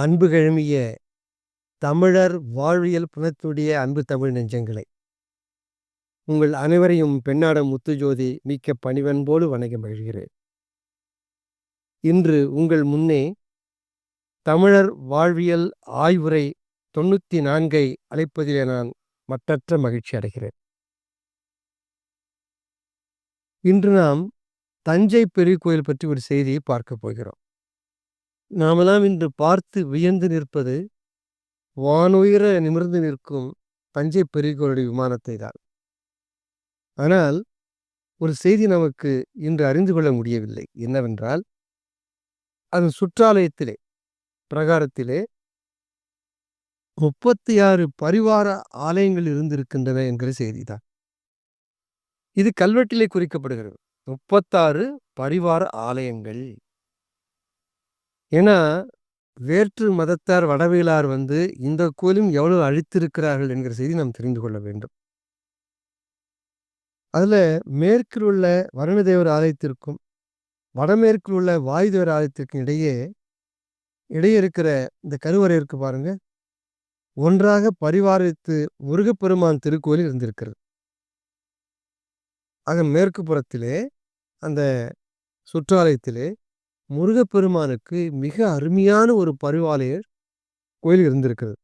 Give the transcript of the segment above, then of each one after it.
அன்பு கிழமிய தமிழர் வாழ்வியல் புனத்துடைய அன்பு தமிழ் நெஞ்சங்களே. உங்கள் அனைவரையும் பெண்ணாட முத்துஜோதி மிக்க பணிவன்போடு வணங்க மகிழ்கிறேன் இன்று உங்கள் முன்னே தமிழர் வாழ்வியல் ஆய்வுரை தொண்ணூற்றி நான்கை அழைப்பதிலே நான் மற்றற்ற மகிழ்ச்சி அடைகிறேன். இன்று நாம் தஞ்சை பெரிய கோயில் பற்றி ஒரு செய்தியை பார்க்க போகிறோம். நாமெல்லாம் இன்று பார்த்து வியந்து நிற்பது வானுயர நிமிர்ந்து நிற்கும் தஞ்சை பெரிய விமானத்தை தான். ஆனால் ஒரு செய்தி நமக்கு இன்று அறிந்து கொள்ள முடியவில்லை. என்னவென்றால் அதன் சுற்றாலயத்திலே பிரகாரத்திலே முப்பத்தி ஆறு பரிவார ஆலயங்கள் இருந்திருக்கின்றன என்கிற செய்திதான் இது கல்வெட்டிலே குறிக்கப்படுகிறது. முப்பத்தாறு பரிவார ஆலயங்கள். ஏன்னா வேற்று மதத்தார் வடவேலார் வந்து இந்த கோயிலும் எவ்வளவு அழித்திருக்கிறார்கள் என்கிற செய்தி நாம் தெரிந்து கொள்ள வேண்டும். அதுல மேற்கில் உள்ள வருணதேவர் ஆலயத்திற்கும் வடமேற்கில் உள்ள வாயுதேவர் ஆலயத்திற்கும் இடையே இடையே இருக்கிற இந்த கருவறை இருக்கு பாருங்க. ஒன்றாக பரிவாரித்து முருகப்பெருமான் திருக்கோயில் இருந்திருக்கிறது. ஆக மேற்கு புறத்திலே அந்த சுற்றாலயத்திலே முருகப்பெருமானுக்கு மிக அருமையான ஒரு பரிவாலய கோயில் இருந்திருக்கிறது.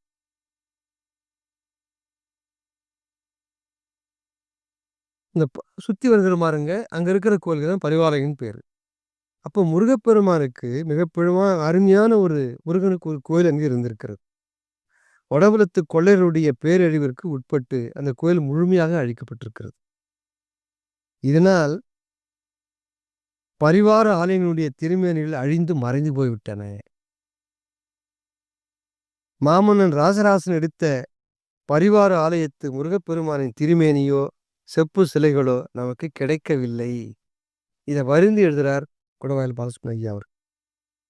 இந்த சுற்றி வருகிற மாருங்க அங்கே இருக்கிற கோயிலுக்கு தான் பரிவாலயம்னு பேர். அப்போ முருகப்பெருமானுக்கு மிக பெருமா அருமையான ஒரு முருகனுக்கு ஒரு கோயில் அங்கே இருந்திருக்கிறது. வடபுலத்து கொள்ளையருடைய பேரழிவிற்கு உட்பட்டு அந்த கோயில் முழுமையாக அழிக்கப்பட்டிருக்கிறது. இதனால் பரிவார ஆலயங்களுடைய திருமேனிகள் அழிந்து மறைந்து போய்விட்டன. மாமன்னன் ராசராசன் எடுத்த பரிவார ஆலயத்து முருகப்பெருமானின் திருமேனியோ செப்பு சிலைகளோ நமக்கு கிடைக்கவில்லை. இதை வருந்தி எழுதுகிறார் குடவாயில் பாலசுமன் ஐயா அவர்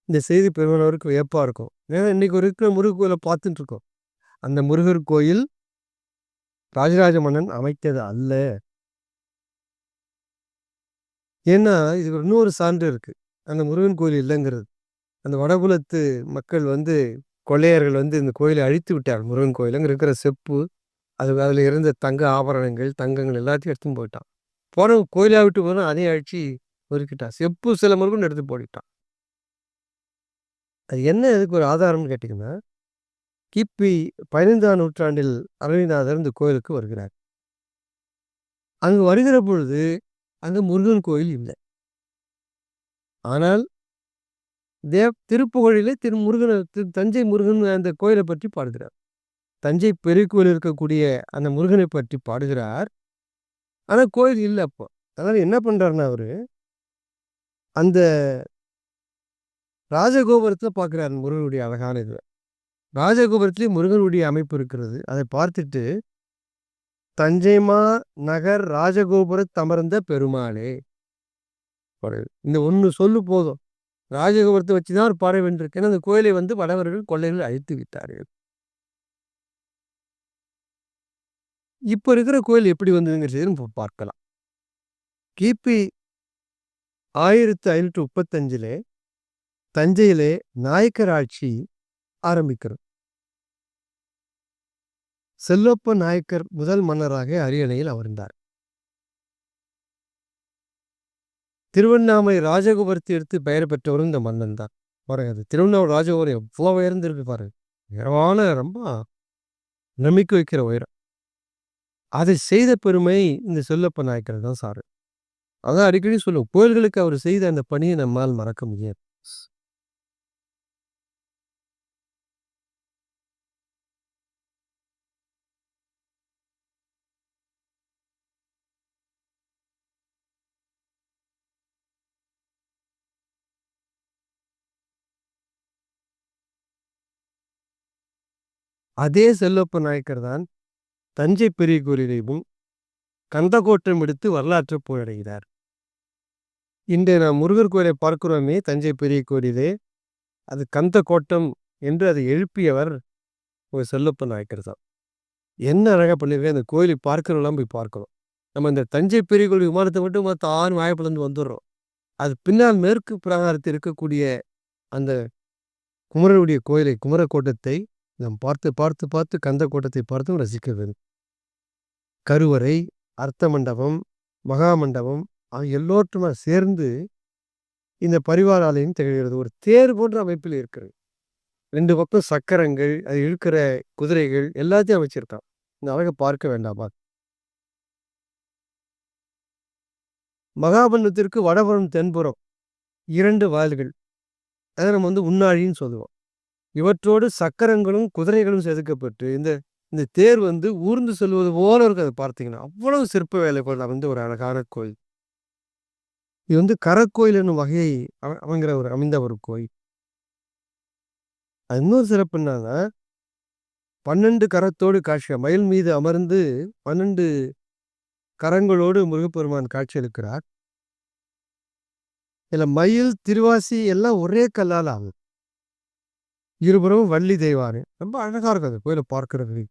இந்த செய்தி பெருமானவருக்கு வியப்பாக இருக்கும். ஏன்னா இன்றைக்கி ஒரு இருக்கிற முருகர் கோயிலை பார்த்துட்டு இருக்கோம். அந்த முருகர் கோயில் ராஜராஜ மன்னன் அமைத்தது அல்ல. ஏன்னா இதுக்கு இன்னொரு சான்று இருக்கு. அந்த முருகன் கோயில் இல்லைங்கிறது. அந்த வடபுலத்து மக்கள் வந்து கொள்ளையர்கள் வந்து இந்த கோயிலை அழித்து விட்டார் முருகன் கோயில். அங்கே இருக்கிற செப்பு அது அதில் இருந்த தங்க ஆபரணங்கள் தங்கங்கள் எல்லாத்தையும் எடுத்துன்னு போயிட்டான். போன கோயிலாக விட்டு போனால் அதையும் அழிச்சு ஒதுக்கிட்டான். செப்பு சில முருகன் எடுத்து போட்டுட்டான் அது என்ன இதுக்கு ஒரு ஆதாரம்னு கேட்டிங்கன்னா கிபி பதினைந்தாம் நூற்றாண்டில் அரவிநாதர் இந்த கோயிலுக்கு வருகிறார். அங்கு வருகிற பொழுது அங்கே முருகன் கோயில் இல்லை. ஆனால் தேவ் திருப்புகழிலே திரு முருகன் திரு தஞ்சை முருகன் அந்த கோயிலை பற்றி பாடுகிறார். தஞ்சை பெரிய கோயில் இருக்கக்கூடிய அந்த முருகனை பற்றி பாடுகிறார். ஆனால் கோயில் இல்லை அப்போ. அதனால் என்ன பண்ணுறாருன்னா அவர் அந்த ராஜகோபுரத்தில் பார்க்குறாரு முருகனுடைய அழகான இது ராஜகோபுரத்துலேயும் முருகனுடைய அமைப்பு இருக்கிறது. அதை பார்த்துட்டு தஞ்சைமா நகர் ராஜகோபுர தமர்ந்த பெருமாளே. இந்த ஒன்று சொல்லு போதும். ராஜகோபுரத்தை வச்சு தான் ஒரு பாறை வென்றிருக்கு ஏன்னா அந்த கோயிலை வந்து வடவர்கள் கொள்ளைகள் அழித்து விட்டார்கள். இப்போ இருக்கிற கோயில் எப்படி வந்ததுங்கிறது பார்க்கலாம். கிபி ஆயிரத்தி ஐநூற்றி முப்பத்தஞ்சிலே தஞ்சையிலே நாயக்கர் ஆட்சி ஆரம்பிக்கிறது. செல்லப்ப நாயக்கர் முதல் மன்னராக அரியணையில் அமர்ந்தார். திருவண்ணாமலை ராஜகோபுரத்தை எடுத்து பெயர் பெற்றவரும் இந்த மன்னன் தான். பாருங்க அது திருவண்ணாமலை ராஜகோபுரம் எவ்வளோ உயர்ந்திருக்கு பாருங்க. உயரமான ரொம்ப நம்பிக்கை வைக்கிற உயரம். அதை செய்த பெருமை இந்த செல்லப்ப நாயக்கர் தான் சாரு. அதான் அடிக்கடி சொல்லுவோம் கோயில்களுக்கு அவர் செய்த அந்த பணியை நம்மால் மறக்க முடியாது. அதே செல்லப்ப நாயக்கர் தான் தஞ்சை பெரிய கோயிலையும் கந்தகோட்டம் எடுத்து வரலாற்று போயடைகிறார் இன்று நாம் முருகர் கோயிலை பார்க்கிறோமே தஞ்சை பெரிய கோயிலே. அது கந்த கோட்டம் என்று அதை எழுப்பியவர் ஒரு செல்லப்ப நாயக்கர் தான். என்ன அழகாக பண்ணியிருக்கேன் அந்த கோயிலை பார்க்கிறவெல்லாம் போய் பார்க்கணும். நம்ம இந்த தஞ்சை பெரிய கோயில் விமானத்தை மட்டும் மற்ற ஆறு வாய்ப்புலேருந்து வந்துடுறோம். அது பின்னால் மேற்கு பிரகாரத்தில் இருக்கக்கூடிய அந்த குமரனுடைய கோயிலை குமரக்கோட்டத்தை நாம் பார்த்து பார்த்து பார்த்து கந்த கோட்டத்தை பார்த்தும் ரசிக்க வேண்டும் கருவறை அர்த்த மண்டபம் மகா மண்டபம் ஆகிய எல்லோற்றுமா சேர்ந்து இந்த பரிவார ஆலயம் திகழ்கிறது. ஒரு தேர் போன்ற அமைப்பில் இருக்கிறது. ரெண்டு பக்கம் சக்கரங்கள் அது இழுக்கிற குதிரைகள் எல்லாத்தையும் அமைச்சிருக்கான் இந்த அழகை பார்க்க வேண்டாமா? மகாபண்டத்திற்கு வடபுறம் தென்புறம் இரண்டு வாயில்கள். அதை நம்ம வந்து உன்னாழின்னு சொல்லுவோம். இவற்றோடு சக்கரங்களும் குதிரைகளும் செதுக்கப்பட்டு இந்த இந்த தேர் வந்து ஊர்ந்து செல்வது போல இருக்கு. அதை பார்த்தீங்கன்னா அவ்வளவு சிற்ப வேலைப்பாடு வந்து ஒரு அழகான கோயில். இது வந்து கரக்கோயில் என்னும் வகையை அமைங்கிற ஒரு அமைந்த ஒரு கோயில். அது இன்னொரு சிறப்பு என்னன்னா பன்னெண்டு கரத்தோடு காட்சி மயில் மீது அமர்ந்து பன்னெண்டு கரங்களோடு முருகப்பெருமான் காட்சி அளிக்கிறார். இதில் மயில் திருவாசி எல்லாம் ஒரே கல்லால் ஆகும் இருபுறமும் வள்ளி தெய்வானு ரொம்ப அழகாக இருக்கும் அந்த கோயிலை பார்க்கறது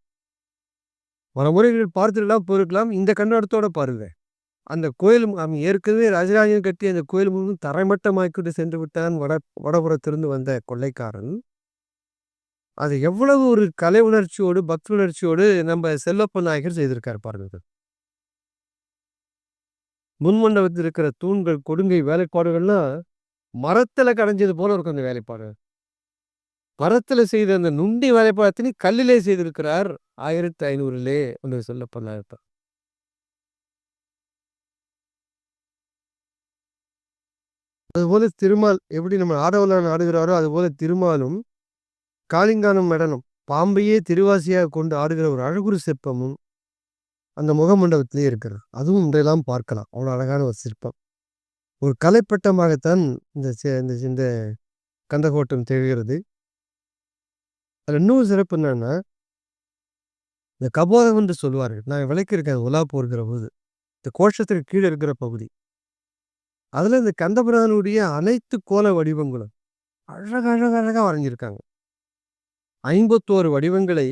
பல முறைகள் பார்த்துட்டுலாம் போயிருக்கலாம். இந்த கண்ணோட்டத்தோட பாருங்க அந்த கோயில் அவன் ஏற்கனவே ராஜராஜன் கட்டி அந்த கோயில் முழுவதும் தரைமட்டமாக்கிட்டு சென்று விட்டான் வட வடபுறத்திலிருந்து வந்த கொள்ளைக்காரன். அது எவ்வளவு ஒரு கலை உணர்ச்சியோடு பக்தி உணர்ச்சியோடு நம்ம செல்லப்ப நாயகர் செய்திருக்கார் பாருங்க முன்மண்டபத்தில் இருக்கிற தூண்கள் கொடுங்கை வேலைப்பாடுகள்லாம் மரத்தில் கடைஞ்சது போல இருக்கும் அந்த வேலைப்பாடு. மரத்தில் செய்த அந்த நுண்டி வரைபடத்தினை கல்லிலே செய்திருக்கிறார். ஆயிரத்தி ஐநூறுலே ஒன்று சொல்லப்ப நாயகர் அதுபோல திருமால் எப்படி நம்ம ஆடவலான் ஆடுகிறாரோ அதுபோல திருமாலும் காளிங்கானம் நடனம் பாம்பையே திருவாசியாக கொண்டு ஆடுகிற ஒரு அழகுரு சிற்பமும் அந்த முகமண்டபத்திலே இருக்கிறது. அதுவும் இன்றையெல்லாம் பார்க்கலாம். அவ்வளோ அழகான ஒரு சிற்பம். ஒரு கலைப்பட்டமாகத்தான் இந்த இந்த இந்த கந்தகோட்டம் திகழ்கிறது. அதில் இன்னொரு சிறப்பு என்னென்னா இந்த கபோதம் என்று சொல்லுவார்கள் நான் விளக்கியிருக்கேன் உலா போகிற போது. இந்த கோஷத்துக்கு கீழே இருக்கிற பகுதி. அதில் இந்த கந்தபுரானுடைய அனைத்து கோல வடிவங்களும் அழகழகழகாக வரைஞ்சிருக்காங்க. ஐம்பத்தோரு வடிவங்களை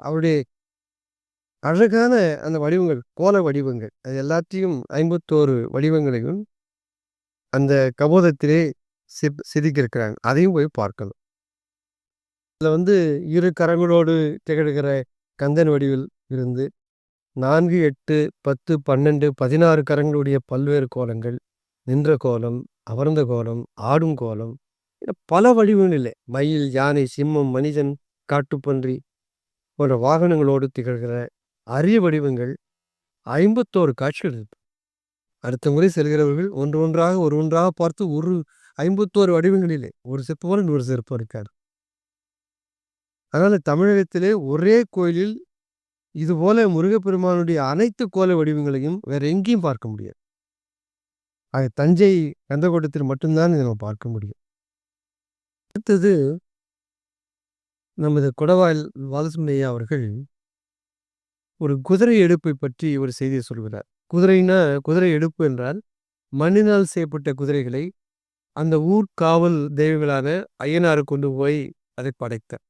அவருடைய அழகான அந்த வடிவங்கள் கோல வடிவங்கள் அது எல்லாத்தையும் ஐம்பத்தோரு வடிவங்களையும் அந்த கபோதத்திலே சிப் செதுக்கியிருக்கிறாங்க அதையும் போய் பார்க்கலாம் இதில் வந்து இரு கரங்களோடு திகழ்கிற கந்தன் வடிவில் இருந்து நான்கு எட்டு பத்து பன்னெண்டு பதினாறு கரங்களுடைய பல்வேறு கோலங்கள். நின்ற கோலம் அமர்ந்த கோலம் ஆடும் கோலம் என பல வடிவங்களிலே மயில் யானை சிம்மம் மனிதன் காட்டுப்பன்றி போன்ற வாகனங்களோடு திகழ்கிற அரிய வடிவங்கள் ஐம்பத்தோரு காட்சிகள் இருக்கு. அடுத்த முறை செல்கிறவர்கள் ஒன்று ஒன்றாக ஒரு ஒன்றாக பார்த்து ஒரு ஐம்பத்தோரு வடிவங்களிலே ஒரு சிற்பம் போல இன்னொரு சிற்பம் இருக்காது அதனால் தமிழகத்திலே ஒரே கோயிலில் இதுபோல முருகப்பெருமானுடைய அனைத்து கோல வடிவங்களையும் வேற எங்கேயும் பார்க்க முடியாது. ஆக தஞ்சை கந்தகோட்டத்தில் மட்டும்தான் இதை நம்ம பார்க்க முடியும். அடுத்தது நமது கொடவாயில் வாலசுமையா அவர்கள் ஒரு குதிரை எடுப்பை பற்றி ஒரு செய்தியை சொல்கிறார். குதிரைனா குதிரை எடுப்பு என்றால் மண்ணினால் செய்யப்பட்ட குதிரைகளை அந்த ஊர்காவல் தெய்வங்களான ஐயனாரு கொண்டு போய் அதை படைத்தார்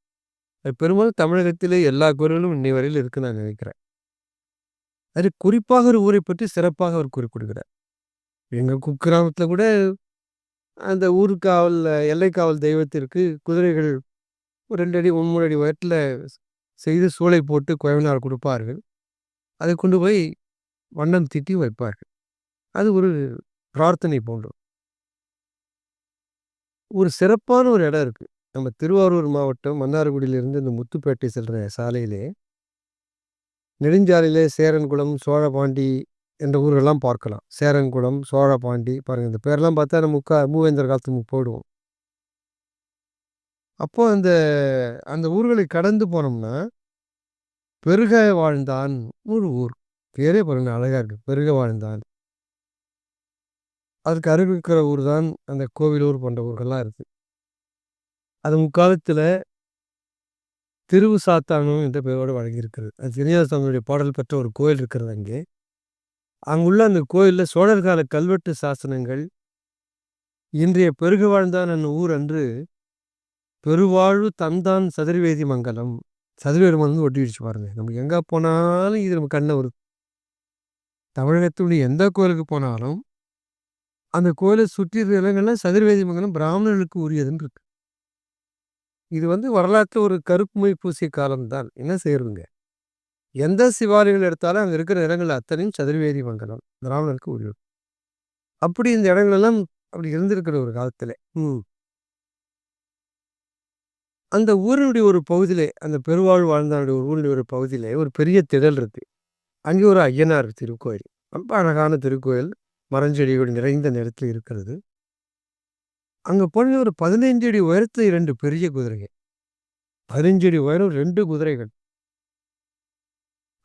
பெரும்பாலும் தமிழகத்திலே எல்லா கோயில்களும் இன்னை வரையில் இருக்கு நான் நினைக்கிறேன். அது குறிப்பாக ஒரு ஊரை பற்றி சிறப்பாக அவர் குறிப்பிடுகிறார் எங்கள் குக்கிராமத்தில் கூட அந்த ஊர் எல்லைக்காவல் தெய்வத்திற்கு குதிரைகள் ஒரு ரெண்டு அடி மூணு மூணு அடி உயரத்தில் செய்து சூளை போட்டு கோயவனார் கொடுப்பார்கள். அதை கொண்டு போய் வண்ணம் தீட்டி வைப்பார்கள். அது ஒரு பிரார்த்தனை போன்றது. ஒரு சிறப்பான ஒரு இடம் இருக்குது நம்ம திருவாரூர் மாவட்டம் மன்னார்குடியிலிருந்து இந்த முத்துப்பேட்டை செல்கிற சாலையிலே நெடுஞ்சாலையிலே சேரன்குளம் சோழபாண்டி என்ற ஊர்களெல்லாம் பார்க்கலாம். சேரன்குளம் சோழபாண்டி பாருங்க இந்த பேரெல்லாம் பார்த்தா நம்ம முக்கா மூவேந்தர் காலத்துக்கு போயிடுவோம். அப்போ அந்த அந்த ஊர்களை கடந்து போனோம்னா பெருக வாழ்ந்தான் ஒரு ஊர். பேரே பாருங்க அழகாக இருக்கு. பெருக வாழ்ந்தான். அதுக்கு அருகில் இருக்கிற ஊர் தான் அந்த கோவிலூர் போன்ற ஊர்கள்லாம் இருக்குது அது முக்காலத்தில் திருவு சாத்தானும் என்ற பெயரோடு வழங்கியிருக்கிறது. அது திருஞானசாமியுடைய பாடல் பெற்ற ஒரு கோயில் இருக்கிறது அங்கே. அங்குள்ள அந்த கோயிலில் சோழர் கால கல்வெட்டு சாசனங்கள் இன்றைய பெருகு வாழ்ந்தான் என்னும் ஊர் அன்று பெருவாழ்வு தந்தான் சதுர்வேதி மங்கலம். சதுர்வேதி மங்கலம் ஒட்டிடுச்சு பாருங்க. நம்ம எங்கே போனாலும் இது நம்ம கண்ணை ஒரு தமிழகத்துடைய எந்த கோயிலுக்கு போனாலும் அந்த கோயிலை சுற்றி இருக்கிற இடங்கள்லாம் சதுர்வேதி மங்கலம் பிராமணர்களுக்கு உரியதுன்னு இருக்கு. இது வந்து வரலாற்று ஒரு கருப்புமை பூசிய காலம்தான். என்ன செய்யறதுங்க எந்த சிவாலயங்கள் எடுத்தாலும் அங்கே இருக்கிற இடங்கள் அத்தனையும் சதுர்வேதி மங்கலம். திராவிடருக்கு உரியது. அப்படி இந்த இடங்களெல்லாம் அப்படி இருந்திருக்கிற ஒரு காலத்தில் ம். அந்த ஊரினுடைய ஒரு பகுதியிலே, அந்த பெருவாழ் வாழ்ந்தானுடைய ஒரு ஊரினுடைய ஒரு பகுதியிலே ஒரு பெரிய திடல் இருக்கு. அங்கே ஒரு ஐயனார் திருக்கோயில். ரொம்ப அழகான திருக்கோயில். மரஞ்செடிகள் நிறைந்த நிலத்தில் இருக்கிறது. அங்கே போனது ஒரு 15 அடி உயரத்து 2 பெரிய குதிரைகள். 15 அடி உயரம் ரெண்டு குதிரைகள்.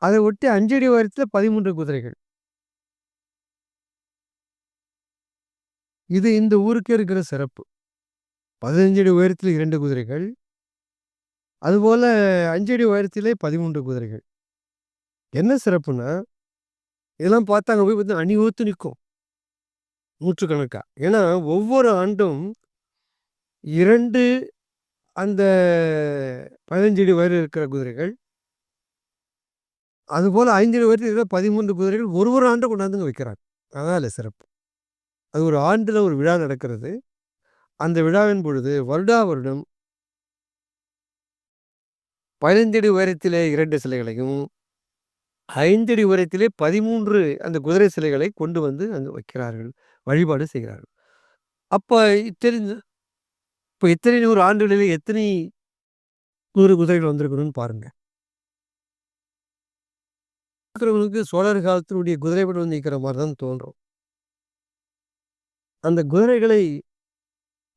அதை ஒட்டி அஞ்சு அடி உயரத்தில் பதிமூன்று குதிரைகள். இது இந்த ஊருக்கே இருக்கிற சிறப்பு. 15 அடி உயரத்தில் இரண்டு குதிரைகள். அதுபோல் அஞ்சு அடி உயரத்திலே 13 குதிரைகள். என்ன சிறப்புன்னா, இதெல்லாம் பார்த்தா அங்கே போய் பார்த்தா அணிவகுத்து நிற்கும் நூற்றுக்கணக்காக ஏன்னா, ஒவ்வொரு ஆண்டும் இரண்டு அந்த பதினஞ்சடி வயிறு இருக்கிற குதிரைகள். அதுபோல் ஐந்து அடி உயரத்தில் இருக்கிற 13 குதிரைகள் ஒரு ஒரு ஆண்டும் கொண்டாந்துங்க வைக்கிறாங்க. அதான் சிறப்பு. அது ஒரு ஆண்டில் ஒரு விழா நடக்கிறது. அந்த விழாவின் பொழுது வருடா வருடம் பதினைஞ்சடி உயரத்திலே இரண்டு சிலைகளையும், 5 அடி உயரத்திலே 13 அந்த குதிரை சிலைகளை கொண்டு வந்து அங்கு வைக்கிறார்கள். வழிபாடு செய்கிறார்கள். அப்போ இத்தனை இப்போ இத்தனை நூறு ஆண்டுகளில் எத்தனை நூறு குதிரைகள் வந்திருக்கணும்னு பாருங்க. இருக்கிறவங்களுக்கு சோழர் காலத்தினுடைய குதிரைப்படை வந்து நிற்கிற மாதிரி தான் தோன்றும். அந்த குதிரைகளை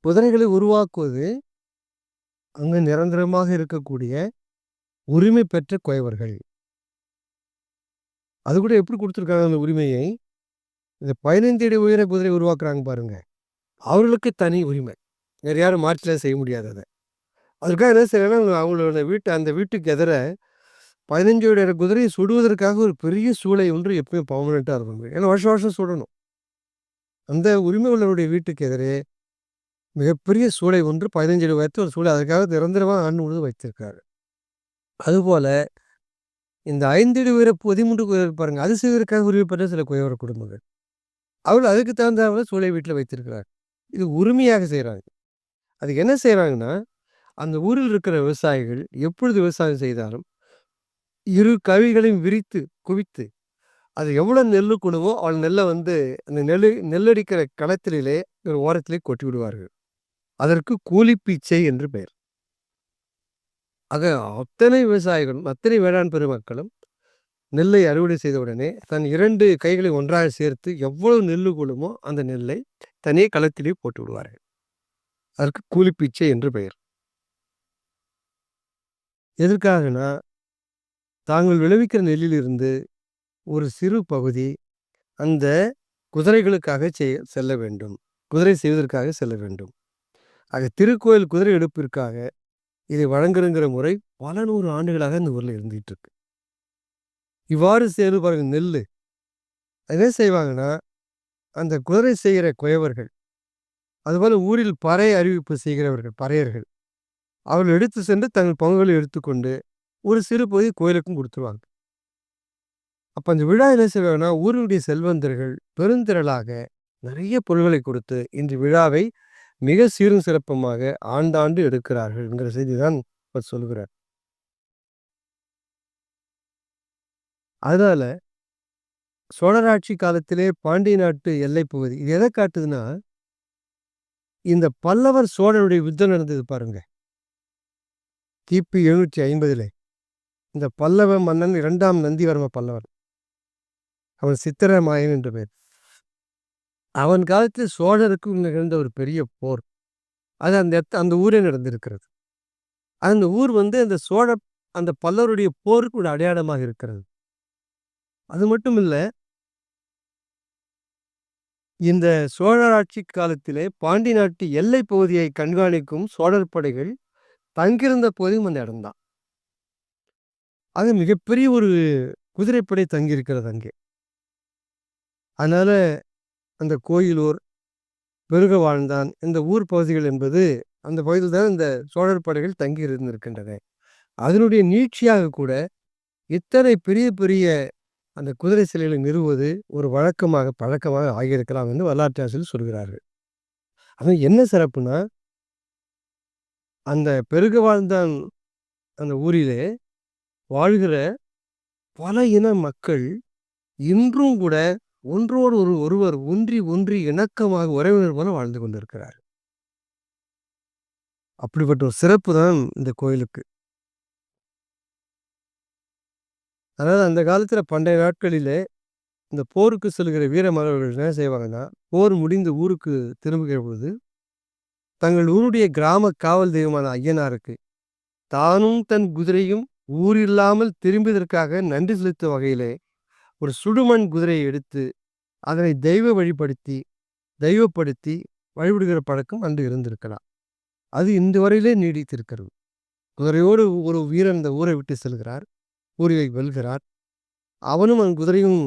குதிரைகளை உருவாக்குவது அங்கு நிரந்தரமாக இருக்கக்கூடிய உரிமை பெற்ற குயவர்கள். அது கூட எப்படி கொடுத்துருக்காங்க அந்த உரிமையை? இந்த 15 அடி உயர குதிரை உருவாக்குறாங்க பாருங்க. அவர்களுக்கு தனி உரிமை. வேறு யாரும் மாற்றிலாம் செய்ய முடியாது அதுக்காக என்ன செய்யணும் அவங்களோட வீட்டு அந்த வீட்டுக்கு எதிர 15 அடி குதிரையை சுடுவதற்காக ஒரு பெரிய சூளை ஒன்று எப்பயும் பர்மனெண்ட்டாக இருக்கும். ஏன்னா வருஷம் வருஷம் சுடணும். அந்த உரிமை உள்ளவருடைய வீட்டுக்கு எதிரே மிகப்பெரிய சூளை ஒன்று 15 அடி உயரத்து ஒரு சூளை அதற்காக நிரந்தரமாக ஆண்டு முழுவதும் வைத்திருக்காரு. அதுபோல் இந்த 5 அடி உயர 13 குதிரை பாருங்கள் அது செய்வதற்காக உரிமை பெற்ற சில குயவர் குடும்பங்கள். அவர்கள் அதுக்கு தகுந்தாப்புல சூளை வீட்டில் வைத்திருக்கிறார். இது உரிமையாக செய்கிறாங்க அதுக்கு என்ன செய்கிறாங்கன்னா அந்த ஊரில் இருக்கிற விவசாயிகள் எப்பொழுது விவசாயம் செய்தாலும், இரு கவிகளையும் விரித்து, குவித்து, அது எவ்வளோ நெல் குடுமோ அவள் நெல்லை வந்து அந்த நெல் நெல்லடிக்கிற களத்திலே ஒரு ஓரத்திலே கொட்டி விடுவார்கள். அதற்கு கூலிப்பீச்சை என்று பெயர். ஆக அத்தனை விவசாயிகளும், அத்தனை வேளாண் பெருமக்களும் நெல்லை அறுவடை செய்த உடனே தன் இரண்டு கைகளை ஒன்றாக சேர்த்து எவ்வளவு நெல்லு கொள்ளுமோ அந்த நெல்லை தனியே களத்திலே போட்டு விடுவார்கள். அதற்கு கூலிப்பீச்சை என்று பெயர். எதற்காகன்னா, தாங்கள் விளைவிக்கிற நெல்லிலிருந்து ஒரு சிறு பகுதி அந்த குதிரைகளுக்காக செய் செல்ல வேண்டும். குதிரை செய்வதற்காக செல்ல வேண்டும். ஆக திருக்கோயில் குதிரை எடுப்பிற்காக இதை வழங்குறங்கிற முறை பல நூறு ஆண்டுகளாக இந்த ஊரில் இருந்துகிட்டு இருக்கு. இவ்வாறு செய்து பாருங்க நெல்லு. என்ன செய்வாங்கன்னா, அந்த குதிரை செய்கிற குயவர்கள், அதுபோல் ஊரில் பறை அறிவிப்பு செய்கிறவர்கள், பறையர்கள். அவர்கள் எடுத்து சென்று தங்கள் பங்குகளை எடுத்துக்கொண்டு, ஒரு சிறு பகுதி கோயிலுக்கும் கொடுத்துருவாங்க அப்போ அந்த விழா என்ன செய்வாங்கன்னா, ஊரினுடைய செல்வந்தர்கள் பெருந்திரளாக நிறைய பொருள்களை கொடுத்து, இன்று விழாவை மிக சீரும் சிறப்புமாக ஆண்டாண்டு எடுக்கிறார்கள் என்கிற செய்தி தான் அவர் சொல்கிறார். அதனால சோழர் ஆட்சி காலத்திலே பாண்டிய நாட்டு எல்லை பகுதி இது எதை காட்டுதுன்னா, இந்த பல்லவர் சோழருடைய யுத்தம் நடந்தது பாருங்க. கிபி 750லே. இந்த பல்லவ மன்னன் இரண்டாம் நந்திவர்ம பல்லவன். அவன் சித்திரமாயன் என்று பெயர். அவன் காலத்தில் சோழருக்கும் நிகழ்ந்த ஒரு பெரிய போர். அது அந்த எத்த அந்த ஊரே நடந்திருக்கிறது. அந்த ஊர் வந்து அந்த சோழ அந்த பல்லவருடைய போருக்கு ஒரு அடையாளமாக இருக்கிறது. அது மட்டும் இல்லை இந்த சோழர் ஆட்சி காலத்திலே பாண்டி நாட்டு எல்லை பகுதியை கண்காணிக்கும் சோழர் படைகள் தங்கியிருந்த பகுதியும் அந்த இடம்தான் அது மிகப்பெரிய ஒரு குதிரைப்படை தங்கியிருக்கிறது அங்கே. அதனால் அந்த கோயிலூர், பெருக வாழ்ந்தான் இந்த ஊர் பகுதிகள் என்பது அந்த பகுதியில் தான் இந்த சோழர் படைகள் தங்கி இருந்திருக்கின்றன. அதனுடைய நீட்சியாக கூட இத்தனை பெரிய பெரிய அந்த குதிரை சிலைகளை நிறுவுவது ஒரு வழக்கமாக பழக்கமாக ஆகியிருக்கலாம் என்று வரலாற்று ஆசிரியர் சொல்கிறார்கள். அது என்ன சிறப்புனா அந்த பெருக வாழ்ந்தான் அந்த ஊரிலே வாழ்கிற பல இன மக்கள் இன்றும் கூட ஒன்றோடு ஒரு ஒருவர் ஒன்றி ஒன்றி இணக்கமாக உறவினர் போல வாழ்ந்து கொண்டிருக்கிறார் அப்படிப்பட்ட ஒரு சிறப்பு தான் இந்த கோயிலுக்கு அதாவது அந்த காலத்தில் பண்டைய நாட்களிலே இந்த போருக்கு செல்கிற வீர மரபர்கள் என்ன செய்வாங்கன்னா போர் முடிந்து ஊருக்கு திரும்புகிற பொழுது தங்கள் ஊருடைய கிராம காவல் தெய்வமான ஐயனாருக்கு தானும் தன் குதிரையும் ஊர் இல்லாமல் திரும்பியதற்காக நன்றி செலுத்தும் வகையிலே ஒரு சுடுமண் குதிரையை எடுத்து அதனை தெய்வ வழிபடுத்தி தெய்வப்படுத்தி வழிபடுகிற பழக்கம் அன்று இருந்திருக்கலாம். அது இன்று வரையிலே நீடித்திருக்கிறது. குதிரையோடு ஒரு வீரன் இந்த ஊரை விட்டு செல்கிறார். ஊரை வெல்கிறார் அவனும் அவன் குதிரையும்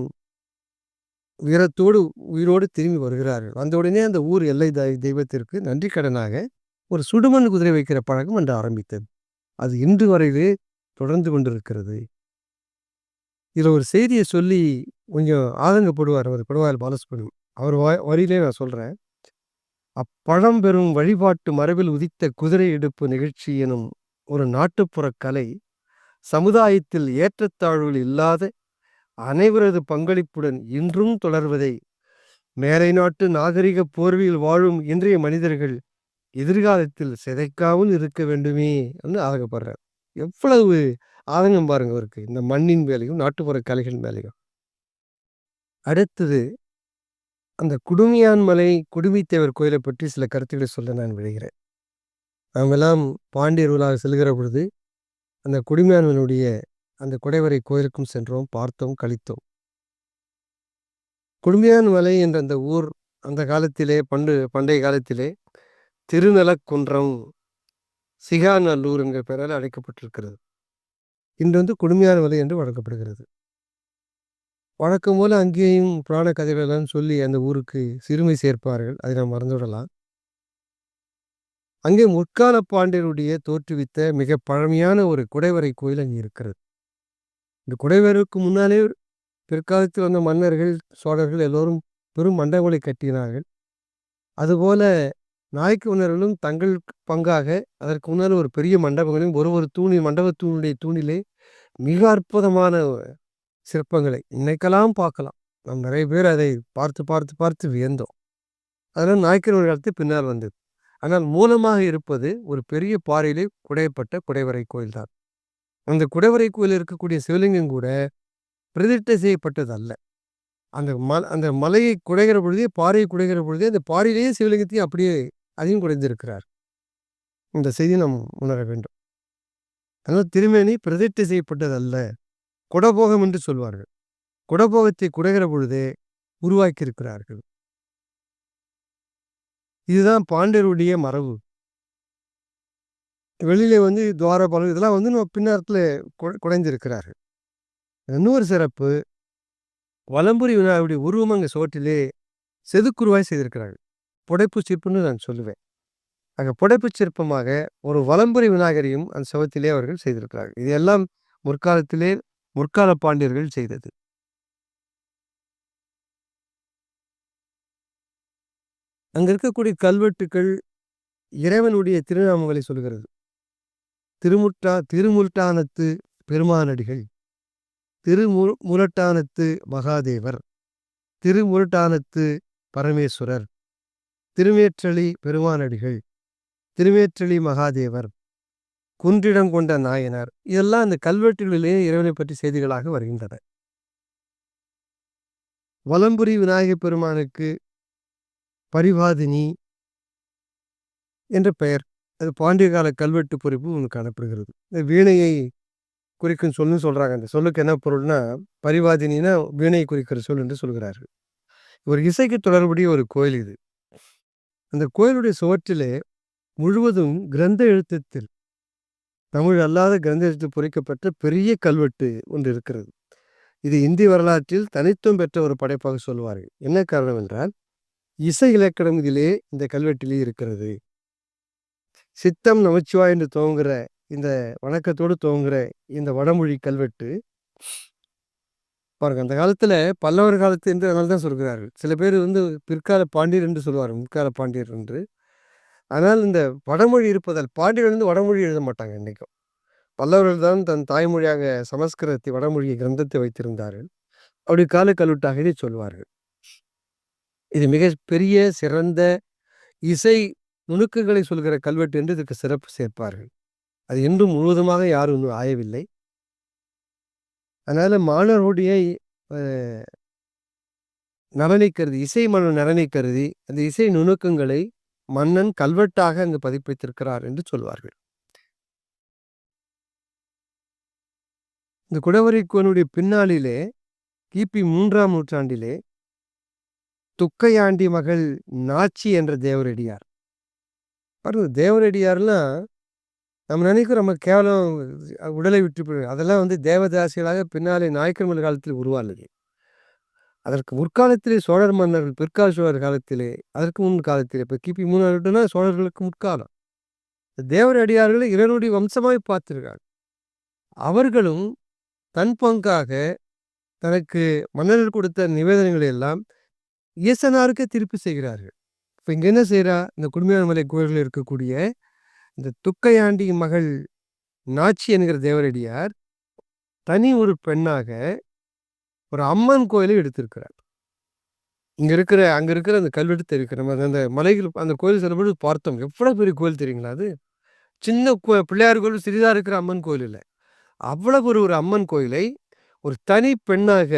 வீரத்தோடு உயிரோடு திரும்பி வருகிறார்கள். வந்த உடனே அந்த ஊர் எல்லை தெய்வத்திற்கு நன்றி கடனாக ஒரு சுடுமண் குதிரை வைக்கிற பழக்கம் என்று ஆரம்பித்தது. அது இன்று வரையிலே தொடர்ந்து கொண்டிருக்கிறது. இதில் ஒரு செய்தியை சொல்லி கொஞ்சம் ஆதங்கப்படுவார் அவர். படுவாயில் பாலசுப்ரமணியம் அவர் வரியிலே நான் சொல்கிறேன் அப்பழம் பெறும் வழிபாட்டு மரபில் உதித்த குதிரை எடுப்பு நிகழ்ச்சி எனும் ஒரு நாட்டுப்புற கலை சமுதாயத்தில் ஏற்றத்தாழ்வுகள் இல்லாத அனைவரது பங்களிப்புடன் இன்றும் தொடர்வதை. மேலை நாட்டு நாகரிக போர்வையில் வாழும் இன்றைய மனிதர்கள் எதிர்காலத்தில் சிதைக்காமல் இருக்க வேண்டுமே என்று ஆதங்கப்படுறார் எவ்வளவு ஆதங்கம் பாருங்க அவருக்கு. இந்த மண்ணின் வேலையும் நாட்டுப்புற கலைகள் வேலையும் அடுத்தது அந்த குடுமியான்மலை குடுமித்தேவர் கோயிலை பற்றி சில கருத்துக்களை சொல்ல நான் விடுகிறேன் நாமெல்லாம் பாண்டியர்களாக செல்கிற பொழுது அந்த குடிமையானவனுடைய அந்த குடைவரை கோயிலுக்கும் சென்றோம் பார்த்தோம் கழித்தோம். குடிமையான் மலை என்ற அந்த ஊர் அந்த காலத்திலே பண்டு பண்டைய காலத்திலே திருநலக்குன்றம் சிகாநல்லூர் என்ற பெயரால் அழைக்கப்பட்டிருக்கிறது. இன்று வந்து குடுமையான மலை என்று வழங்கப்படுகிறது. வழக்கம் போல அங்கேயும் புராண கதைகளெல்லாம் சொல்லி அந்த ஊருக்கு சிறுமை சேர்ப்பார்கள். அதை நாம் மறந்துவிடலாம். அங்கே முற்கால பாண்டியருடைய தோற்றுவித்த மிக பழமையான ஒரு குடைவரை கோயில் அங்கே இருக்கிறது. இந்த குடைவருக்கு முன்னாலே பிற்காலத்தில் வந்த மன்னர்கள் சோழர்கள் எல்லோரும் பெரும் மண்டபங்களை கட்டினார்கள். அதுபோல நாய்க்கு மன்னர்களும் தங்கள் பங்காக அதற்கு முன்னால் ஒரு பெரிய மண்டபங்களையும் ஒரு ஒரு தூணில் மண்டப தூணுடைய தூணிலே மிக அற்புதமான சிற்பங்களை இன்னைக்கெல்லாம் பார்க்கலாம். நாம் நிறைய பேர் அதை பார்த்து பார்த்து பார்த்து வியந்தோம். அதெல்லாம் நாயக்கர் காலத்து பின்னால் வந்தது. ஆனால் மூலமாக இருப்பது ஒரு பெரிய பாறையிலே குடையப்பட்ட குடைவரை கோயில் தான். அந்த குடைவரை கோயில் இருக்கக்கூடிய சிவலிங்கம் கூட பிரதிஷ்டை செய்யப்பட்டது அல்ல அந்த ம அந்த மலையை குடைகிற பொழுதே பாறையை குடைகிற பொழுதே அந்த பாறையிலேயே சிவலிங்கத்தையும் அப்படியே அதையும் குடைந்திருக்கிறார். இந்த செய்தி நாம் உணர வேண்டும். அதனால் திருமேனி பிரதிஷ்டை செய்யப்பட்டது அல்ல குடபோகம் என்று சொல்வார்கள். குடபோகத்தை குடைகிற பொழுதே உருவாக்கியிருக்கிறார்கள். இதுதான் பாண்டியருடைய மரபு. வெளியிலே வந்து துவாரபாலம் இதெல்லாம் வந்து நம்ம பின்னத்தில் குடைந்திருக்கிறார்கள் இன்னொரு சிறப்பு வலம்புரி விழாவுடைய உருவம் அங்கே சோற்றிலே செதுக்குருவாய் செய்திருக்கிறார்கள். புடைப்பு சிற்புன்னு நான் சொல்லுவேன். அங்கே புடைப்பு சிற்பமாக ஒரு வலம்புரி விநாயகரையும் அந்த சவத்திலே அவர்கள் செய்திருக்கிறார்கள். இது எல்லாம் முற்காலத்திலே முற்கால பாண்டியர்கள் செய்தது. அங்க இருக்கக்கூடிய கல்வெட்டுக்கள் இறைவனுடைய திருநாமங்களை சொல்கிறது. திருமுட்டா திருமுல்டானத்து பெருமானடிகள். திருமு முரட்டானத்து மகாதேவர். திருமுரட்டானத்து பரமேஸ்வரர். திருமேற்றளி பெருமானடிகள். திருமேற்றளி மகாதேவர். குன்றிடம் கொண்ட நாயனார். இதெல்லாம் அந்த கல்வெட்டுகளிலேயே இறைவனை பற்றி செய்திகளாக வருகின்றன. வலம்புரி விநாயகப் பெருமானுக்கு பரிவாதினி என்ற பெயர். அது பாண்டிய கால கல்வெட்டு பொறிப்பு ஒன்று காணப்படுகிறது இந்த வீணையை குறிக்கும் சொல்லுன்னு சொல்கிறாங்க அந்த சொல்லுக்கு என்ன பொருள்னா பரிவாதினா வீணையை குறிக்கிற சொல் என்று சொல்கிறார்கள். ஒரு இசைக்கு தொடர்புடைய ஒரு கோயில் இது. அந்த கோயிலுடைய சுவற்றிலே முழுவதும் கிரந்த எழுத்தத்தில் தமிழ் அல்லாத கிரந்த எழுத்து பொறிக்கப்பட்ட பெரிய கல்வெட்டு ஒன்று இருக்கிறது. இது இந்தி வரலாற்றில் தனித்துவம் பெற்ற ஒரு படைப்பாக சொல்வார்கள். என்ன காரணம் என்றால் இசை இலக்கணம் இதிலே இந்த கல்வெட்டிலே இருக்கிறது சித்தம் நமச்சிவா என்று துவங்குகிற இந்த வணக்கத்தோடு துவங்குகிற இந்த வடமொழி கல்வெட்டு பாருங்க அந்த காலத்தில் பல்லவர் காலத்து என்று அதனால தான் சொல்கிறார்கள் சில பேர் வந்து பிற்கால பாண்டியர் என்று சொல்லுவார் முற்கால பாண்டியர் என்று ஆனால் இந்த வடமொழி இருப்பதால் பாண்டியர்கள் வந்து வடமொழி எழுத மாட்டாங்க இன்றைக்கும் பல்லவர்கள் தான் தன் தாய்மொழியாக சமஸ்கிருதத்தை வடமொழியை கிரந்தத்தை வைத்திருந்தார்கள். அப்படி கால கல்வெட்டாக இதை சொல்வார்கள். இது மிக பெரிய சிறந்த இசை நுணுக்கங்களை சொல்கிற கல்வெட்டு என்று இதற்கு சிறப்பு சேர்ப்பார்கள். அது இன்றும் முழுவதுமாக யாரும் இன்னும் ஆயவில்லை. அதனால் மாணவருடைய நலனை கருதி, இசை மன்னன் நலனை கருதி, அந்த இசை நுணுக்கங்களை மன்னன் கல்வெட்டாக அங்கு பதிப்பித்திருக்கிறார் என்று சொல்வார்கள். இந்த குடவரைக்கோனுடைய பின்னாளிலே கிபி மூன்றாம் நூற்றாண்டிலே துக்கையாண்டி மகள் நாச்சி என்ற தேவரடியார். பாருங்க தேவரடியார்லாம் நம்ம நினைக்கிறோம் நம்ம கேவலம் உடலை விட்டு போய் அதெல்லாம் வந்து தேவதாசிகளாக பின்னாலே நாயக்கர் காலத்தில் உருவானது. அதற்கு முற்காலத்திலே சோழர் மன்னர்கள் பிற்கால சோழர் காலத்திலே, அதற்கு முன் காலத்திலே இப்போ கிபி மூணாவதுனா சோழர்களுக்கு முற்காலம். தேவரடியார்களை இரனுடைய வம்சமாய் பார்த்துருக்காங்க அவர்களும் தன் பங்காக தனக்கு மன்னர்கள் கொடுத்த நிவேதனங்களை எல்லாம் இயேசனாருக்கு திருப்பி செய்கிறார்கள். இப்போ இங்கே என்ன செய்கிறா இந்த குடுமியான்மலை கோயில்ல இருக்கக்கூடிய இந்த துக்கையாண்டி மகள் நாச்சி என்கிற தேவரடியார் தனி ஒரு பெண்ணாக ஒரு அம்மன் கோயிலை எடுத்திருக்கிறார். இங்கே இருக்கிற அங்கே இருக்கிற அந்த கல்வெட்டு தெரிவிக்கிற மாதிரி அந்த மலைகள் அந்த கோயில் செல்லும்போது பார்த்தோம். எவ்வளோ பெரிய கோயில் தெரியுங்களா அது? சின்ன கோ பிள்ளையார் கோயில் சிறிதாக இருக்கிற அம்மன் கோயில் இல்லை அவ்வளவு ஒரு ஒரு அம்மன் கோயிலை ஒரு தனி பெண்ணாக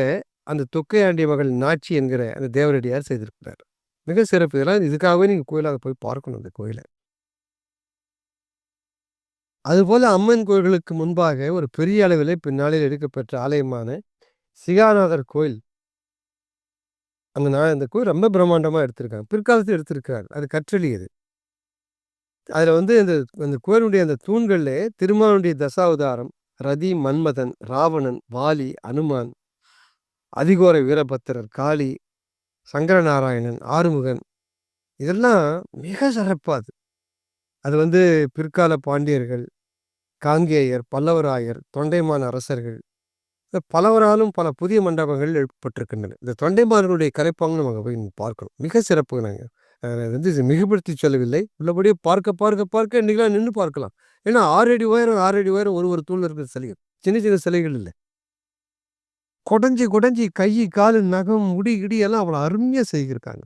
அந்த தொக்கையாண்டிய மகள் நாச்சி என்கிற அந்த தேவரடியார் செய்திருக்கிறார். மிக சிறப்பு. இதெல்லாம் இதுக்காகவே நீங்க கோயிலாக போய் பார்க்கணும் அந்த கோயிலை அதுபோல் அம்மன் கோயில்களுக்கு முன்பாக ஒரு பெரிய அளவிலே பின்னாளில் எடுக்கப்பெற்ற ஆலயமான சிகாநாதர் கோயில். அந்த நான் அந்த கோயில் ரொம்ப பிரம்மாண்டமா எடுத்திருக்காங்க. பிற்காலத்தில் எடுத்திருக்கிறார். அது கற்றளியது அதில் அதுல வந்து இந்த அந்த கோயிலுடைய அந்த தூண்கள்லே திருமாலுடைய தசாவதாரம், ரதி, மன்மதன், ராவணன், வாலி, அனுமான், அதிகோர வீரபத்திரர், காளி, சங்கரநாராயணன், ஆறுமுகன் இதெல்லாம் மிக சிறப்பாது அது. அது வந்து பிற்கால பாண்டியர்கள், காங்கேயர், பல்லவராயர், தொண்டைமான் அரசர்கள் பலவராலும் பல புதிய மண்டபங்கள் எழுப்பப்பட்டிருக்கின்றன. இந்த தொண்டைமான்களுடைய கலைப்பாங்கு நம்ம போய் பார்க்கணும். மிக சிறப்பு நாங்கள் அ வந்து இது மிகுபடுத்தி சொல்லவில்லை. உள்ளபடியே பார்க்க பார்க்க பார்க்க இன்னைக்கெல்லாம் நின்று பார்க்கலாம். ஏன்னா ஆறடி உயரம் ஆறடி உயரம் ஒரு ஒரு தூள் இருக்கிற சிலைகள். சின்ன சின்ன சிலைகள் இல்லை குடஞ்சி குடஞ்சி கை, காலு, நகம், முடி, இடி எல்லாம் அவ்வளோ அருமையாக செய்திருக்காங்க.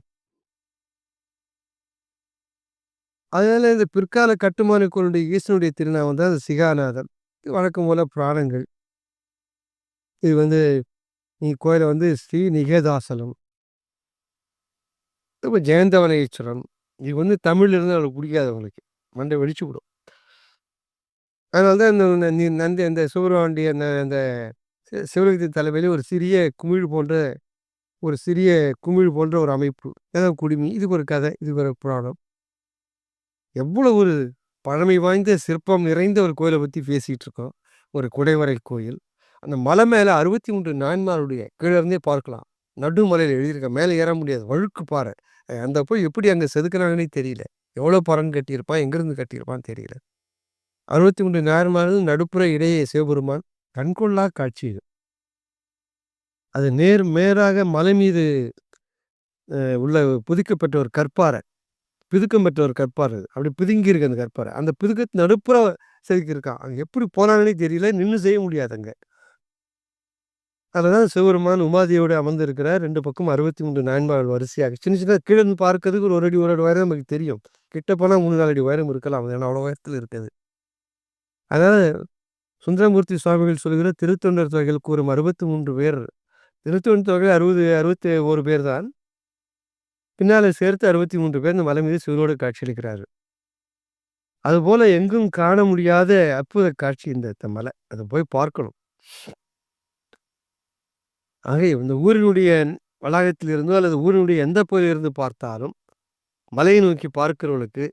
அதனால இந்த பிற்கால கட்டுமானக்களுடைய ஈசனுடைய ஈசனுடைய வந்து அது சிகாநாதர். வழக்கம் போல புராணங்கள். இது வந்து நீ கோயிலை வந்து ஸ்ரீ நிகேதாசலம். இப்ப ஜெயந்தவனேஸ்வரன் இது வந்து தமிழ்ல இருந்து அவளுக்கு பிடிக்காது அவங்களுக்கு. மண்டை வெடிச்சுப்புடும். அதனால தான் இந்த நந்தி அந்த சூரவாண்டி அந்த அந்த சிவலிங்கத்தின் தலைமையில் தலைமையிலே ஒரு சிறிய குமிழ் போன்ற ஒரு சிறிய குமிழ் போன்ற ஒரு அமைப்பு. ஏதாவது குடுமி. இதுக்கு ஒரு கதை. இதுக்கு ஒரு புராணம். எவ்வளோ ஒரு பழமை வாய்ந்த சிற்பம் நிறைந்த ஒரு கோயிலை பற்றி பேசிகிட்டு இருக்கோம். ஒரு குடைவரை கோயில். அந்த மலை மேலே அறுபத்தி மூன்று நாயன்மாருடைய கீழே இருந்தே பார்க்கலாம். நடுமலையில் எழுதியிருக்க. மேலே ஏற முடியாது. வழுக்கு பாறை. அந்த போய் எப்படி அங்கே செதுக்குறாங்கன்னே தெரியல. எவ்வளோ பறந்து கட்டியிருப்பான்? எங்கேருந்து கட்டியிருப்பான்னு தெரியல. 63 நாயன்மார்கள் நடுப்புற இடையே சிவபெருமான். கண்கொள்ளா காட்சி இது. அது நேர் மேராக மலை மீது உள்ள புதிக்கப்பட்ட ஒரு கற்பாறை. பிதுக்கம் பெற்ற ஒரு கற்பாறை அது. அப்படி பிதுங்கியிருக்கு அந்த கற்பாறை. அந்த பிதுக்கத்து நடுப்புற செதுக்கியிருக்கான். அங்கே எப்படி போனாங்கன்னே தெரியல. நின்று செய்ய முடியாது அங்க. தான் சிவபெருமான் உமாதியோடு அமர்ந்திருக்கிறார். ரெண்டு பக்கம் அறுபத்தி மூன்று நான்பாள் வரிசையாக. சின்ன சின்ன கீழே இருந்து பார்க்கறதுக்கு ஒரு அடி ஒரு அடி உயரம் நமக்கு தெரியும். கிட்ட போனால் மூணு நாலு அடி உயரம் இருக்கலாம். ஏன்னா அவ்வளோ உயரத்தில் இருக்குது அதனால் சுந்தரமூர்த்தி சுவாமிகள் சொல்கிற திருத்தொண்டர் தொகைகள் கூறும் 63 பேர். திருத்தொண்டர் தொகை 60 61 பேர் தான். பின்னால் சேர்த்து 63 பேர் இந்த மலை மீது சிவனோடு காட்சியளிக்கிறார்கள். அதுபோல் எங்கும் காண முடியாத அற்புத காட்சி இந்த த மலை. அதை போய் பார்க்கணும். ஆக இந்த ஊரினுடைய வளாகத்தில் இருந்தோ அல்லது ஊரினுடைய எந்த பகுதியிலிருந்து பார்த்தாலும், மலையை நோக்கி பார்க்கிறவர்களுக்கு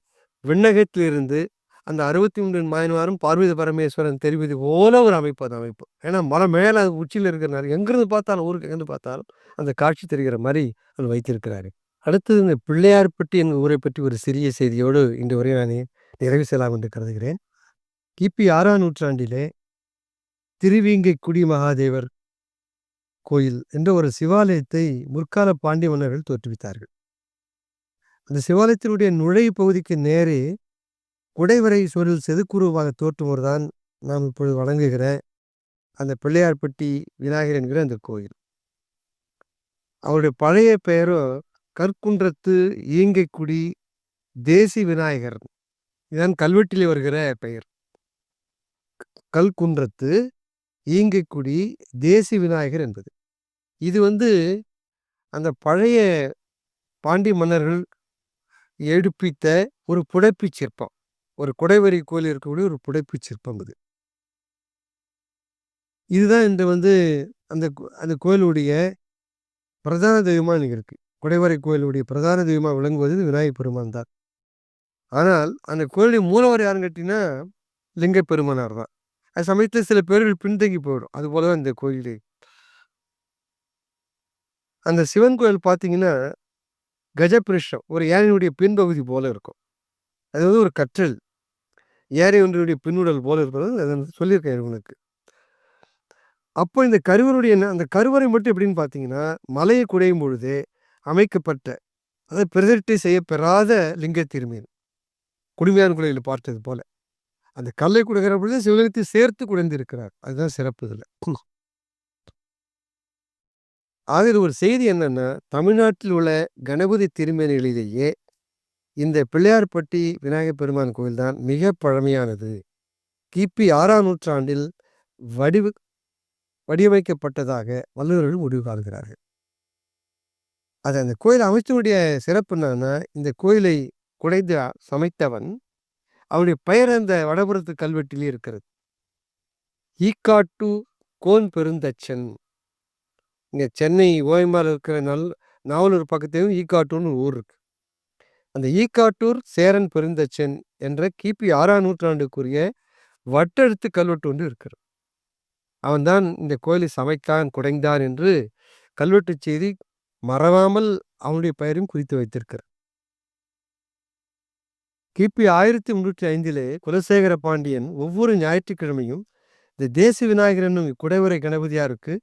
விண்ணகத்திலிருந்து அந்த அறுபத்தி மூன்று மாயன்மாரும் பார்வதி பரமேஸ்வரன் தெரிவது போல ஒரு அமைப்பு அந்த அமைப்பு. ஏன்னா மலை மேலே உச்சியில் இருக்கிறனால எங்கிருந்து பார்த்தாலும் ஊருக்கு எங்கேருந்து பார்த்தாலும் அந்த காட்சி தெரிகிற மாதிரி அவர் வைத்திருக்கிறாரு. அடுத்தது இந்த பிள்ளையார் பற்றி எங்கள் ஊரை பற்றி ஒரு சிறிய செய்தியோடு இன்று வரை நான் நிறைவு செய்யலாம் என்று கருதுகிறேன். கிபி ஆறாம் நூற்றாண்டிலே திருவேங்கைக்குடி மகாதேவர் கோயில் என்ற ஒரு சிவாலயத்தை முற்கால பாண்டிய மன்னர்கள் தோற்றுவித்தார்கள். அந்த சிவாலயத்தினுடைய நுழைவு பகுதிக்கு நேரே குடைவரை சுவரில் செதுக்குருவாக தோற்றுவோர்தான் நாம் இப்பொழுது வழங்குகிற அந்த பிள்ளையார்பட்டி விநாயகர் என்கிற அந்த கோயில். அவருடைய பழைய பெயரோ கற்குன்றத்து ஈங்கைக்குடி தேசி விநாயகர். இதுதான் கல்வெட்டிலே வருகிற பெயர். கல்குன்றத்து ஈங்கைக்குடி தேசி விநாயகர் என்பது. இது வந்து அந்த பழைய பாண்டி மன்னர்கள் எடுப்பித்த ஒரு புடைப்புச் சிற்பம். ஒரு குடைவரி கோயில் இருக்கக்கூடிய ஒரு புடைப்பு சிற்பம் இது இதுதான் இன்று வந்து அந்த அந்த கோயிலுடைய பிரதான தெய்வமாக இங்கே இருக்குது குடைவரை கோயிலுடைய பிரதான தெய்வமாக விளங்குவது விநாயகர் பெருமான் தான். ஆனால் அந்த கோயிலுடைய மூலவர் யாருன்னு கேட்டிங்கன்னா லிங்க பெருமானார் தான். அது சமயத்தில் சில பேர்கள் பின்தங்கி போயிடும். அது போல தான் இந்த கோயிலே. அந்த சிவன் கோயில் பார்த்தீங்கன்னா கஜபிருஷ்டம் ஒரு யானையினுடைய பின்பகுதி போல இருக்கும். அது வந்து ஒரு கற்றல். யானை ஒன்றினுடைய பின்னுடல் போல இருப்பது அதை சொல்லியிருக்கேன் உங்களுக்கு அப்போ இந்த கருவருடைய அந்த கருவறை மட்டும் எப்படின்னு பார்த்தீங்கன்னா மலையை குடையும் பொழுது அமைக்கப்பட்ட அதாவது பிரதிட்டு செய்யப்பெறாத லிங்க திருமீன். குடுமையான குலையில் பார்த்தது போல. அந்த கல்லை கொடுக்கிற பொழுது சிவலிங்கத்தை சேர்த்து குடைந்திருக்கிறார். அதுதான் சிறப்பு இதில். ஆக இது ஒரு செய்தி என்னன்னா தமிழ்நாட்டில் உள்ள கணபதி திருமேனிகளிலேயே இந்த பிள்ளையார்பட்டி விநாயகர் பெருமான் கோயில் தான் மிக பழமையானது. கிபி ஆறாம் நூற்றாண்டில் வடிவு வடிவமைக்கப்பட்டதாக வல்லுநர்கள் முடிவு காண்கிறார்கள். அது அந்த கோயில் அமைச்சனுடைய சிறப்பு என்னன்னா இந்த கோயிலை குடைந்து சமைத்தவன் அவருடைய பெயர் அந்த வடபுறத்து கல்வெட்டிலே இருக்கிறது. ஈக்காட்டு கோன் பெருந்தச்சன். இங்கே சென்னை ஓயம்பால் இருக்கிற நல் நாவலூர் பக்கத்தையும் ஈக்காட்டூர்னு ஊர் இருக்கு. அந்த ஈக்காட்டூர் சேரன் பெருந்தச்சன் என்ற கிபி ஆறாம் நூற்றாண்டுக்குரிய வட்டெழுத்து கல்வெட்டு ஒன்று இருக்கிறது. அவன்தான் இந்த கோயிலை சமைத்தான் குடைந்தான் என்று கல்வெட்டு செய்தி மறவாமல் அவனுடைய பெயரையும் குறித்து வைத்திருக்கிறார். கிபி ஆயிரத்தி முன்னூற்றி ஐந்திலே குலசேகர பாண்டியன் ஒவ்வொரு ஞாயிற்றுக்கிழமையும் இந்த தேச விநாயகர் என்னும் குடைவரை கணபதியாருக்கு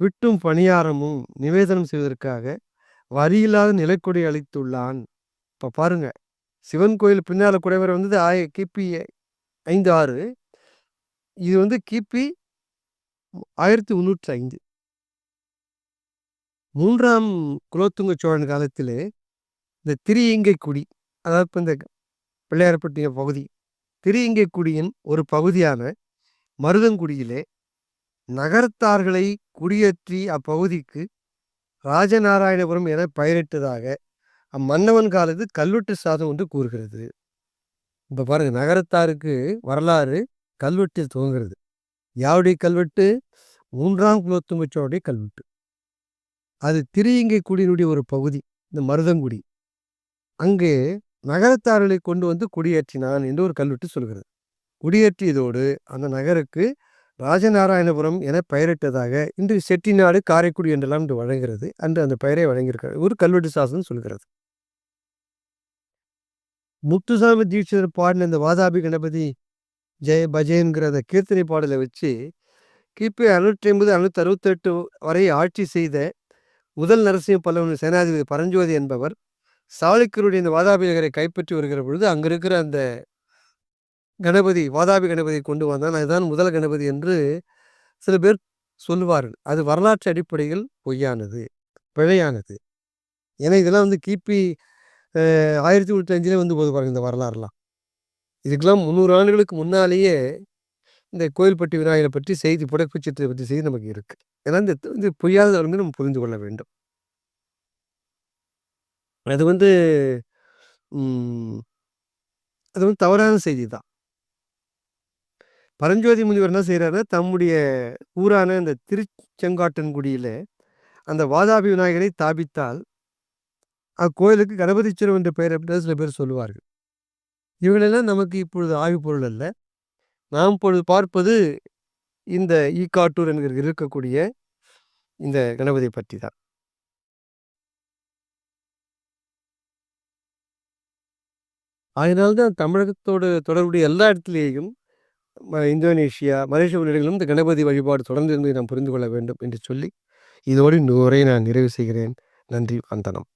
விட்டும் பணியாரமும் நிவேதனம் செய்வதற்காக வரியில்லாத நிலக்கொடி அளித்துள்ளான் இப்போ பாருங்கள் சிவன் கோயில் பின்னால் குடைவரை வந்தது ஆய கிபி ஐந்து ஆறு. இது வந்து கிபி ஆயிரத்தி முன்னூற்றி ஐந்து. மூன்றாம் குலோத்துங்க சோழன் காலத்தில் இந்த திரியங்கை குடி அதாவது இப்போ இந்த பிள்ளையார்பட்டிய பகுதி திரியங்கை குடியின் ஒரு பகுதியான மருதங்குடியிலே நகரத்தார்களை குடியேற்றி அப்பகுதிக்கு ராஜநாராயணபுரம் என பெயரிட்டதாக அம்மன்னவன் காலத்து கல்வெட்டு சாதம் ஒன்று கூறுகிறது. இப்போ பாருங்க நகரத்தாருக்கு வரலாறு கல்வெட்டில் துவங்குறது யாருடைய கல்வெட்டு? மூன்றாம் குலோத்துங்கச்சோடைய கல்வெட்டு. அது திரியங்கை குடியினுடைய ஒரு பகுதி இந்த மருதங்குடி. அங்கே நகரத்தார்களை கொண்டு வந்து குடியேற்றினான் என்று ஒரு கல்வெட்டு சொல்கிறது. குடியேற்றியதோடு அந்த நகருக்கு ராஜநாராயணபுரம் என பெயரிட்டதாக இன்று செட்டிநாடு காரைக்குடி என்றெல்லாம் என்று வழங்குகிறது. அன்று அந்த பெயரை வழங்கியிருக்கிறது ஒரு கல்வெட்டு சாசனம் சொல்கிறது. முத்துசாமி தீட்சிதர் பாடின இந்த வாதாபி கணபதி ஜெய பஜேங்கிற அந்த கீர்த்தனை பாடலை வச்சு கிபி அறுநூற்றி ஐம்பது அறுநூத்தி அறுபத்தெட்டு வரை ஆட்சி செய்த முதல் நரசிம்ம பல்லவன் சேனாதிபதி பரஞ்சோதி என்பவர் சாளுக்கியருடைய இந்த வாதாபி நகரை கைப்பற்றி வருகிற பொழுது அங்கே இருக்கிற அந்த கணபதி வாதாபி கணபதி கொண்டு வந்தான். அதுதான் முதல் கணபதி என்று சில பேர் சொல்லுவார்கள். அது வரலாற்று அடிப்படையில் பொய்யானது பிழையானது. ஏன்னா இதெல்லாம் வந்து கிபி ஆயிரத்தி தொண்ணூற்றி அஞ்சிலே வந்து போது பாருங்கள் இந்த வரலாறுலாம். இதுக்கெல்லாம் முந்நூறு ஆண்டுகளுக்கு முன்னாலேயே இந்த கோயில்பட்டி விநாயகரை பற்றி செய்தி புடைப்புச்சத்தை பற்றி செய்தி நமக்கு இருக்குது ஏன்னா இந்த இது பொய்யாத வந்து நம்ம புரிந்து கொள்ள வேண்டும். அது வந்து அது வந்து தவறான செய்தி தான். பரஞ்சோதி முனிவர் என்ன செய்கிறாருன்னா தம்முடைய ஊரான இந்த திருச்செங்காட்டன்குடியில் அந்த வாதாபி விநாயகரை தாபித்தால் அக்கோயிலுக்கு கணபதீஸ்வரம் என்ற பெயர் அப்படின்னு சில பேர் சொல்லுவார்கள். இவங்களெல்லாம் நமக்கு இப்பொழுது ஆய்வு பொருள் அல்ல. நாம் இப்பொழுது பார்ப்பது இந்த ஈக்காட்டூர் என்கிற இருக்கக்கூடிய இந்த கணபதியை பற்றி தான். அதனால்தான் தமிழகத்தோடு தொடர்புடைய எல்லா இடத்துலேயும் இந்தோனேஷியா மலேசிய உள்ளிடங்களும் இந்த கணபதி வழிபாடு தொடர்ந்து இருந்ததை நாம் புரிந்து கொள்ள வேண்டும் என்று சொல்லி இதோடு இந்த நான் நிறைவு செய்கிறேன். நன்றி வந்தனம்.